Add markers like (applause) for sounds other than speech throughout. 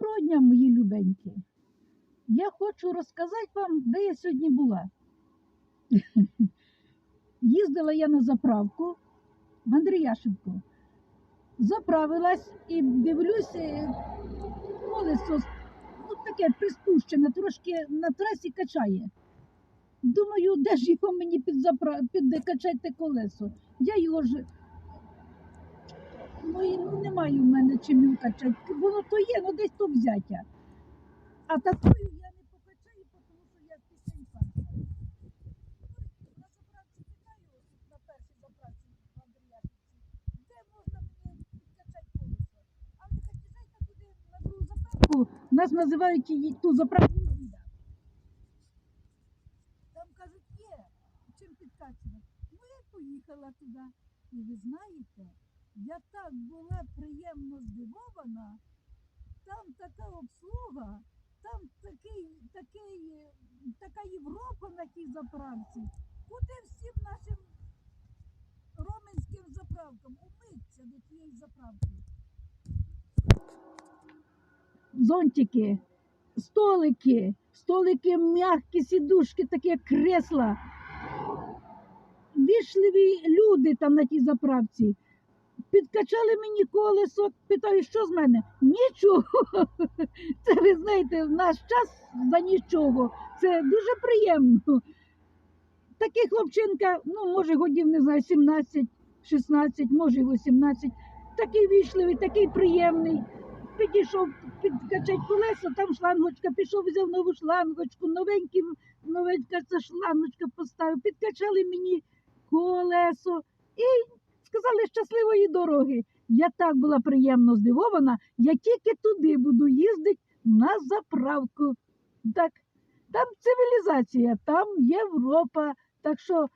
Доброго дня, мої любенькі. Я хочу розказати вам, де я сьогодні була. (laughs) Їздила я на заправку в Андріяшівку. Заправилась і дивлюся, колесо ну, таке приспущене, трошки на трасі качає. Думаю, де ж його мені підзапра... підкачати колесо? Я його ж Ну, і, ну немає в мене чим качати. Воно то є, ну десь то взяття. А такою я не покачаю, тому що я пісенька. На заправці питаю, на першій заправці в Андріяшівці, де можна мені підкачати колесо? А вони кажуть, туди на другу заправку. Нас називають її ту заправку. Там кажуть, є чим підкачувати. Ну я поїхала туди. І ви знаєте, так була приємно здивована. Там така обслуга, там такий, такий, така Європа на тій заправці. Куди всім нашим роменським заправкам умитися до тієї заправки? Зонтики, столики, столики м'які, сідушки, такі кресла. Вічливі люди там на тій заправці. Підкачали мені колесо, питаю, що з мене? Нічого. (laughs) Це ви знаєте, в наш час за нічого. Це дуже приємно. Такий хлопчинка, ну, може, годів, не знаю, 17, 16, може, 18. Такий вічливий, такий приємний. Підійшов підкачати колесо, там шлангочка, пішов, взяв нову шлангочку, новенький, новенька ця шлангочка поставив, підкачали мені колесо і сказали щасливої дороги. Я так була приємно здивована, я тільки туди буду їздити на заправку. Так, там цивілізація, там Європа. Так що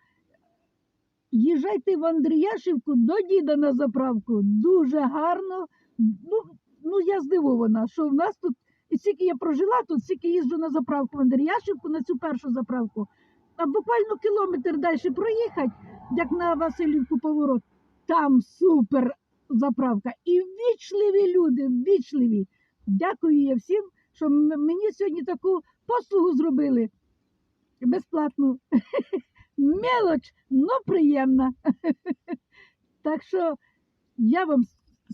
їжджайте в Андріяшівку до діда на заправку. Дуже гарно. Ну, ну я здивована, що в нас тут, і скільки я прожила тут, скільки їжджу на заправку в Андріяшівку, на цю першу заправку. А буквально кілометр далі проїхати, як на Васильівку поворот, там супер заправка. І вічливі люди, вічливі. Дякую я всім, що мені сьогодні таку послугу зробили. Безплатну. (laughs) Мелоч, но приємна. (laughs) Так що я вам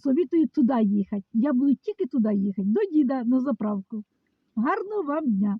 совітую туди їхати. Я буду тільки туди їхати, до діда на заправку. Гарного вам дня!